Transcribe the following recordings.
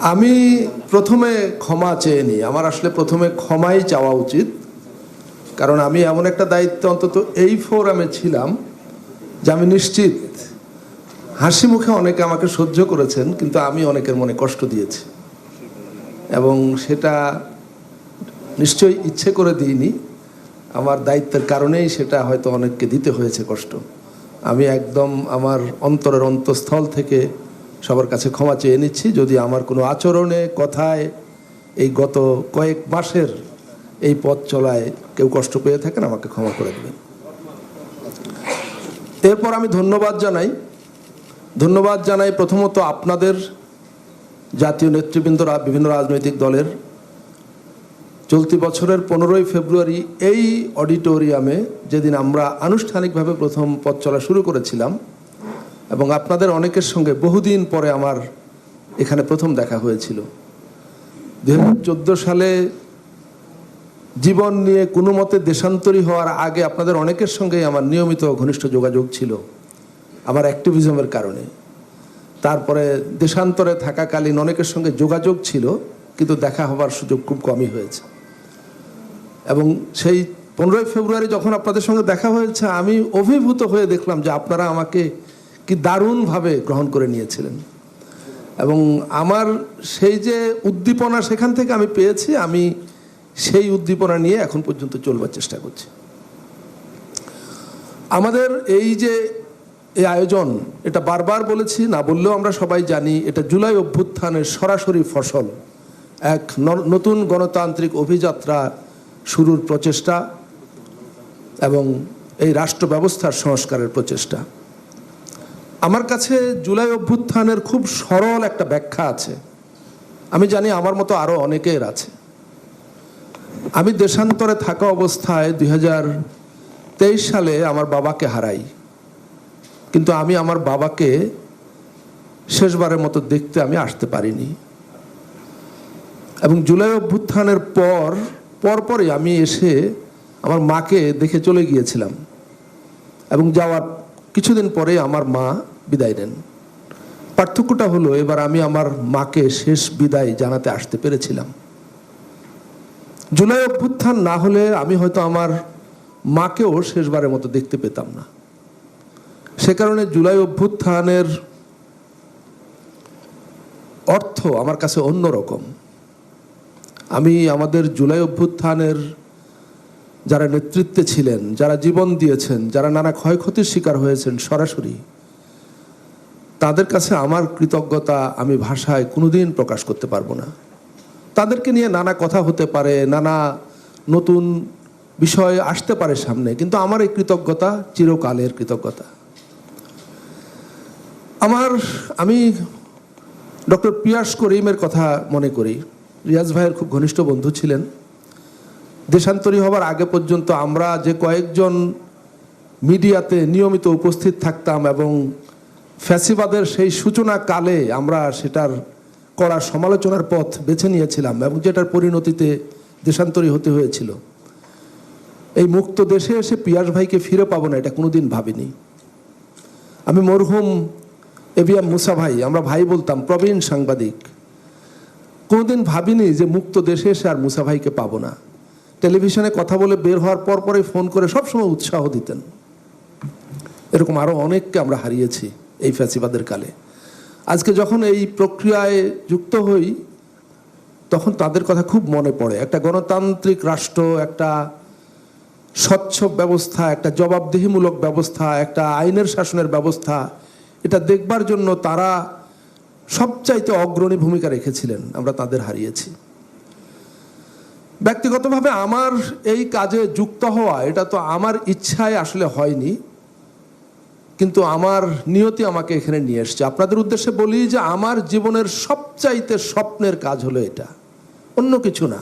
আমি প্রথমে ক্ষমা চেয়ে নিই। আমার আসলে প্রথমে ক্ষমাই চাওয়া উচিত। কারণ আমি এমন একটা দায়িত্ব অন্তত এই ফোরামে ছিলাম যে আমি নিশ্চিত হাসি মুখে অনেকে আমাকে সহ্য করেছেন, কিন্তু আমি অনেকের মনে কষ্ট দিয়েছি। এবং সেটা নিশ্চয়ই ইচ্ছে করে দিইনি। আমার দায়িত্বের কারণেই সেটা হয়তো অনেককে দিতে হয়েছে কষ্ট। আমি একদম আমার অন্তরের অন্তঃস্থল থেকে সবার কাছে ক্ষমা চেয়ে নিচ্ছি। যদি আমার কোনো আচরণে, কথায় এই গত কয়েক মাসের এই পথ চলায় কেউ কষ্ট পেয়ে থাকেন, আমাকে ক্ষমা করে দেবেন। এরপর আমি ধন্যবাদ জানাই। ধন্যবাদ জানাই প্রথমত আপনাদের জাতীয় নেতৃবৃন্দ রা- বিভিন্ন রাজনৈতিক দলের। চলতি বছরের পনেরোই ফেব্রুয়ারি এই অডিটোরিয়ামে যেদিন আমরা আনুষ্ঠানিকভাবে প্রথম পথ চলা শুরু করেছিলাম এবং আপনাদের অনেকের সঙ্গে বহুদিন পরে আমার এখানে প্রথম দেখা হয়েছিল। দু হাজার চোদ্দ সালে জীবন নিয়ে কোনো মতে দেশান্তরী হওয়ার আগে আপনাদের অনেকের সঙ্গেই আমার নিয়মিত ঘনিষ্ঠ যোগাযোগ ছিল, আমার অ্যাক্টিভিজমের কারণে। তারপরে দেশান্তরে থাকাকালীন অনেকের সঙ্গে যোগাযোগ ছিল, কিন্তু দেখা হবার সুযোগ খুব কমই হয়েছে। এবং সেই পনেরোই ফেব্রুয়ারি যখন আপনাদের সঙ্গে দেখা হয়েছে, আমি অভিভূত হয়ে দেখলাম যে আপনারা আমাকে কি দারুণভাবে গ্রহণ করে নিয়েছিলেন। এবং আমার সেই যে উদ্দীপনা সেখান থেকে আমি পেয়েছি, আমি সেই উদ্দীপনা নিয়ে এখন পর্যন্ত চলবার চেষ্টা করছি। আমাদের এই যে এই আয়োজন, এটা বারবার বলেছি, না বললেও আমরা সবাই জানি, এটা জুলাই অভ্যুত্থানের সরাসরি ফসল। এক নতুন গণতান্ত্রিক অভিযাত্রা শুরুর প্রচেষ্টা এবং এই রাষ্ট্র ব্যবস্থার সংস্কারের প্রচেষ্টা। আমার কাছে জুলাই অভ্যুত্থানের খুব সরল একটা ব্যাখ্যা আছে। আমি জানি আমার মতো আরও অনেকের আছে। আমি দেশান্তরে থাকা অবস্থায় দু হাজার তেইশ সালে আমার বাবাকে হারাই। কিন্তু আমি আমার বাবাকে শেষবারের মতো দেখতে আমি আসতে পারিনি। এবং জুলাই অভ্যুত্থানের পর পরপরই আমি এসে আমার মাকে দেখে চলে গিয়েছিলাম। এবং যাওয়ার কিছুদিন পরে আমার মা বিদায় নেন। পার্থক্যটা হলো, এবার আমি আমার মাকে শেষ বিদায় জানাতে আসতে পেরেছিলাম। জুলাই অভ্যুত্থান না হলে আমি হয়তো আমার মাকেও শেষবারের মতো দেখতে পেতাম না। সে কারণে জুলাই অভ্যুত্থানের অর্থ আমার কাছে অন্যরকম। আমি আমাদের জুলাই অভ্যুত্থানের যারা নেতৃত্বে ছিলেন, যারা জীবন দিয়েছেন, যারা নানা ক্ষয়ক্ষতির শিকার হয়েছেন সরাসরি, তাদের কাছে আমার কৃতজ্ঞতা, আমি ভাষায় কোনোদিন প্রকাশ করতে পারব না। তাদেরকে নিয়ে নানা কথা হতে পারে, নানা নতুন বিষয় আসতে পারে সামনে, কিন্তু আমার এই কৃতজ্ঞতা চিরকালের কৃতজ্ঞতা। আমার, আমি ডক্টর পিয়াস করিমের কথা মনে করি। রিয়াজ ভাইয়ের খুব ঘনিষ্ঠ বন্ধু ছিলেন। দেশান্তরী হবার আগে পর্যন্ত আমরা যে কয়েকজন মিডিয়াতে নিয়মিত উপস্থিত থাকতাম এবং ফ্যাসিবাদের সেই সূচনা কালে আমরা সেটার কড়া সমালোচনার পথ বেছে নিয়েছিলাম এবং যেটার পরিণতিতে দেশান্তরী হতে হয়েছিল। এই মুক্ত দেশে এসে পিয়াস ভাইকে ফিরে পাবো না, এটা কোনোদিন ভাবিনি। আমি মরহুম এবিএম মুসা ভাই, আমরা ভাই বলতাম, প্রবীণ সাংবাদিক, কোনোদিন ভাবিনি যে মুক্ত দেশে এসে আর মুসা ভাইকে পাবো না? টেলিভিশনে কথা বলে বের হওয়ার পর পরে ফোন করে সবসময় উৎসাহ দিতেন। এরকম আরও অনেককে আমরা হারিয়েছি এই ফ্যাসিবাদের কালে। আজকে যখন এই প্রক্রিয়ায় যুক্ত হই, তখন তাদের কথা খুব মনে পড়ে। একটা গণতান্ত্রিক রাষ্ট্র, একটা স্বচ্ছ ব্যবস্থা, একটা জবাবদিহিমূলক ব্যবস্থা, একটা আইনের শাসনের ব্যবস্থা, এটা দেখবার জন্য তারা সবচাইতে অগ্রণী ভূমিকা রেখেছিলেন। আমরা তাদের হারিয়েছি। ব্যক্তিগতভাবে আমার এই কাজে যুক্ত হওয়া, এটা তো আমার ইচ্ছায় আসলে হয়নি, কিন্তু আমার নিয়তি আমাকে এখানে নিয়ে এসছে। আপনাদের উদ্দেশ্যে বলি যে আমার জীবনের সবচাইতে স্বপ্নের কাজ হলো এটা, অন্য কিছু না।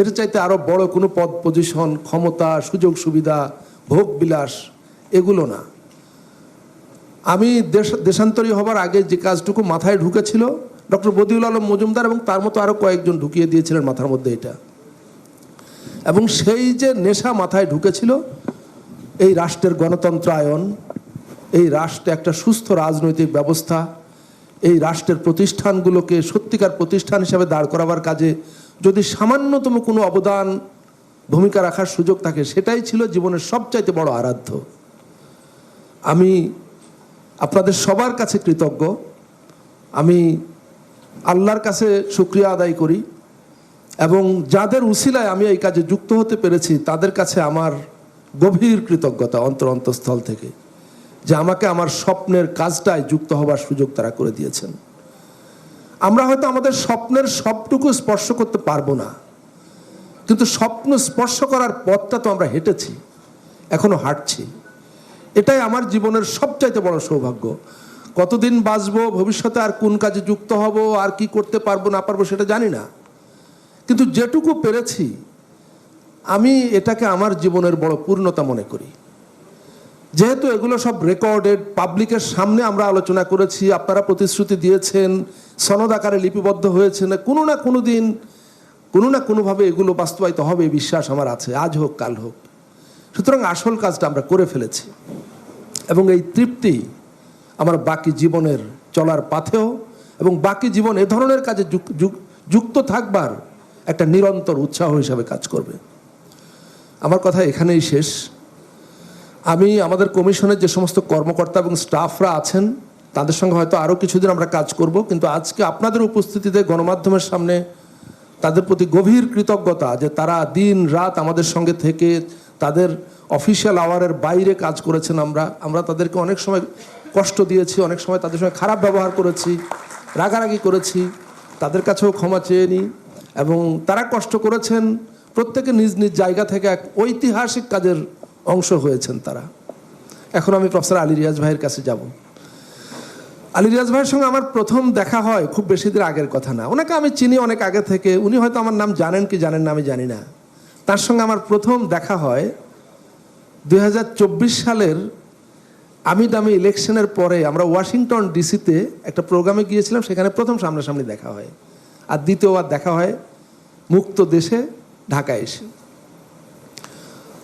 এর চাইতে আরও বড় কোনো পদ, পজিশন, ক্ষমতা, সুযোগ, সুবিধা, ভোগ, বিলাস এগুলো না। আমি দেশ, দেশান্তরী হবার আগে যে কাজটুকু মাথায় ঢুকেছিল ডক্টর বদিউল আলম মজুমদার এবং তার মতো আরও কয়েকজন ঢুকিয়ে দিয়েছিলেন মাথার মধ্যে এটা। এবং সেই যে নেশা মাথায় ঢুকেছিল, এই রাষ্ট্রের গণতন্ত্রায়ন, এই রাষ্ট্রে একটা সুস্থ রাজনৈতিক ব্যবস্থা, এই রাষ্ট্রের প্রতিষ্ঠানগুলোকে সত্যিকার প্রতিষ্ঠান হিসেবে দাঁড় করাবার কাজে যদি সামান্যতম কোনো অবদান, ভূমিকা রাখার সুযোগ থাকে, সেটাই ছিল জীবনের সবচাইতে বড় আরাধ্য। আমি আপনাদের সবার কাছে কৃতজ্ঞ। আমি আল্লাহর কাছে শুক্রিয়া আদায় করি এবং যাদের উসিলায় আমি এই কাজে যুক্ত হতে পেরেছি, তাদের কাছে আমার গভীর কৃতজ্ঞতা অন্তর অন্তঃস্থল থেকে যে আমাকে আমার স্বপ্নের কাজটায় যুক্ত হবার সুযোগ তারা করে দিয়েছেন। আমরা হয়তো আমাদের স্বপ্নের সবটুকু স্পর্শ করতে পারব না, কিন্তু স্বপ্ন স্পর্শ করার পথটা তো আমরা হেঁটেছি, এখনও হাঁটছি। এটাই আমার জীবনের সবচাইতে বড় সৌভাগ্য। কতদিন বাঁচবো, ভবিষ্যতে আর কোন কাজে যুক্ত হব, আর কি করতে পারব, না পারব সেটা জানি না। কিন্তু যেটুকু পেরেছি, আমি এটাকে আমার জীবনের বড় পূর্ণতা মনে করি। যেহেতু এগুলো সব রেকর্ডেড, পাবলিকের সামনে আমরা আলোচনা করেছি, আপনারা প্রতিশ্রুতি দিয়েছেন, সনদ আকারে লিপিবদ্ধ হয়েছে না কোনো না কোনো দিন, কোনো না কোনোভাবে এগুলো বাস্তবায়িত হবে বিশ্বাস আমার আছে, আজ হোক, কাল হোক। সুতরাং আসল কাজটা আমরা করে ফেলেছি। এবং এই তৃপ্তি আমার বাকি জীবনের চলার পাথেও এবং বাকি জীবন এ ধরনের কাজে যুক- যুক- যুক্ত থাকবার একটা নিরন্তর উৎসাহ হিসাবে কাজ করবে। আমার কথা এখানেই শেষ। আমি আমাদের কমিশনের যে সমস্ত কর্মকর্তা এবং স্টাফরা আছেন, তাদের সঙ্গে হয়তো আরও কিছুদিন আমরা কাজ করব, কিন্তু আজকে আপনাদের উপস্থিতিতে গণমাধ্যমের সামনে তাদের প্রতি গভীর কৃতজ্ঞতা যে তারা দিন রাত আমাদের সঙ্গে থেকে তাদের অফিসিয়াল আওয়ারের বাইরে কাজ করেছেন আমরা। আমরা তাদেরকে অনেক সময় কষ্ট দিয়েছি, অনেক সময় তাদের সঙ্গে খারাপ ব্যবহার করেছি, রাগারাগি করেছি, তাদের কাছেও ক্ষমা চেয়ে নিই এবং তারা কষ্ট করেছেন, প্রত্যেকে নিজ নিজ জায়গা থেকে এক ঐতিহাসিক কাজের অংশ হয়েছেন তারা। এখন আমি প্রফেসর আলী রিয়াজ ভাইয়ের কাছে যাব। আলী রিয়াজ ভাইয়ের সঙ্গে আমার প্রথম দেখা হয় খুব বেশি দিন আগের কথা না। ওনাকে আমি চিনি অনেক আগে থেকে, উনি হয়তো আমার নাম জানেন কি জানেন না আমি জানি না। তার সঙ্গে আমার প্রথম দেখা হয় দুই হাজার চব্বিশ সালের আমি দামি ইলেকশনের পরে আমরা ওয়াশিংটন ডিসিতে একটা প্রোগ্রামে গিয়েছিলাম, সেখানে প্রথম সামনাসামনি দেখা হয়। আর দ্বিতীয়বার দেখা হয় মুক্ত দেশে, ঢাকায় এসে।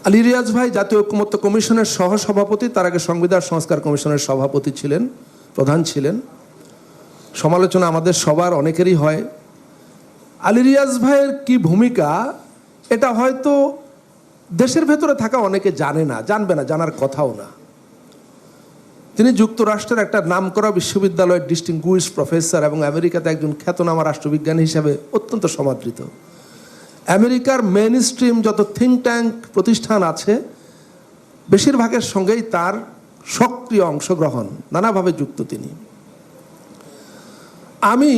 আলী রিয়াজ ভাই জাতীয় ঐক্যমত্য কমিশনের সহ সভাপতি তার আগে সংবিধান সংস্কার কমিশনের সভাপতি ছিলেন, প্রধান ছিলেন। সমালোচনা আমাদের সবার, অনেকেরই হয়। আলী রিয়াজ ভাইয়ের কি ভূমিকা, এটা হয়তো দেশের ভেতরে থাকা অনেকে জানে না, জানবে না, জানার কথাও না। তিনি যুক্তরাষ্ট্রের একটা নামকরা বিশ্ববিদ্যালয়ের ডিস্টিংগুইশ প্রফেসর এবং আমেরিকাতে একজন খ্যাতনামা রাষ্ট্রবিজ্ঞানী হিসাবে অত্যন্ত সমাদৃত। আমেরিকার মেন স্ট্রিম যত থিঙ্ক ট্যাঙ্ক প্রতিষ্ঠান আছে, বেশিরভাগের সঙ্গেই তার সক্রিয় অংশগ্রহণ, নানাভাবে যুক্ত তিনি। আমি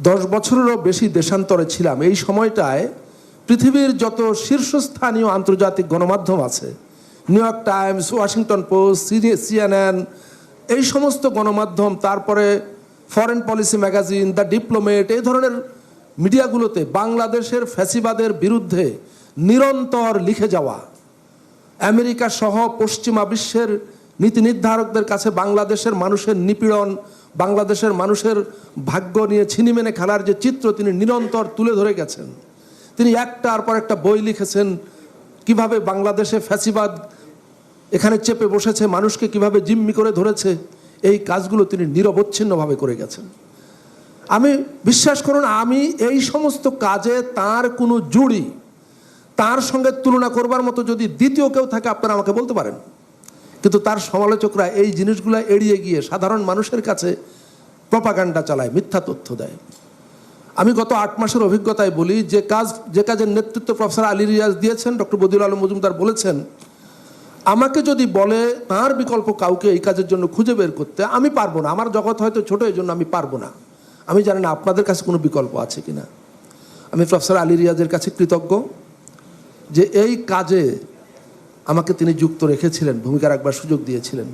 দশ বছরেরও বেশি দেশান্তরে ছিলাম। এই সময়টায় পৃথিবীর যত শীর্ষস্থানীয় আন্তর্জাতিক গণমাধ্যম আছে New York Times Washington Post CNN এই সমস্ত গণমাধ্যম, তারপরে foreign policy magazine the Diplomat এই ধরনের মিডিয়াগুলোতে বাংলাদেশের ফ্যাসিবাদের বিরুদ্ধে নিরন্তর লিখে যাওয়া। আমেরিকা সহ পশ্চিমা বিশ্বের নীতি নির্ধারকদের কাছে বাংলাদেশের মানুষের নিপীড়ন, বাংলাদেশের মানুষের ভাগ্য নিয়ে ছিনিমেনে খেলার যে চিত্র তিনি নিরন্তর তুলে ধরে গেছেন। তিনি একটার পর একটা বই লিখেছেন, কীভাবে বাংলাদেশে ফ্যাসিবাদ এখানে চেপে বসেছে, মানুষকে কীভাবে জিম্মি করে ধরেছে, এই কাজগুলো তিনি নিরবচ্ছিন্নভাবে করে গেছেন। আমি বিশ্বাস করুন, আমি এই সমস্ত কাজে তার কোনো জুড়ি, তার সঙ্গে তুলনা করবার মতো যদি দ্বিতীয় কেউ থাকে, আপনারা আমাকে বলতে পারেন। কিন্তু তার সমালোচকরা এই জিনিসগুলো এড়িয়ে গিয়ে সাধারণ মানুষের কাছে প্রপাগান্ডা চালায়, মিথ্যা তথ্য দেয়। আমি গত আট মাসের অভিজ্ঞতায় বলি, যে কাজ, যে কাজের নেতৃত্ব প্রফেসর আলী রিয়াজ দিয়েছেন, ডক্টর বদিউল আলম মজুমদার বলেছেন আমাকে যদি বলে তার বিকল্প কাউকে এই কাজের জন্য খুঁজে বের করতে, আমি পারব না। আমার জগৎ হয়তো ছোট এই জন্য আমি পারব না। আমি জানি না আপনাদের কাছে কোনো বিকল্প আছে কি না আমি প্রফেসর আলী রিয়াজের কাছে কৃতজ্ঞ যে এই কাজে আমাকে তিনি যুক্ত রেখেছিলেন, ভূমিকা রাখবার সুযোগ দিয়েছিলেন।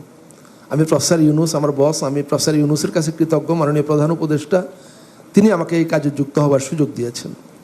আমি প্রফেসর ইউনুস, আমার বস, আমি প্রফেসর ইউনুসের কাছে কৃতজ্ঞ, মাননীয় প্রধান উপদেষ্টা, তিনি আমাকে এই কাজে যুক্ত হবার সুযোগ দিয়েছেন।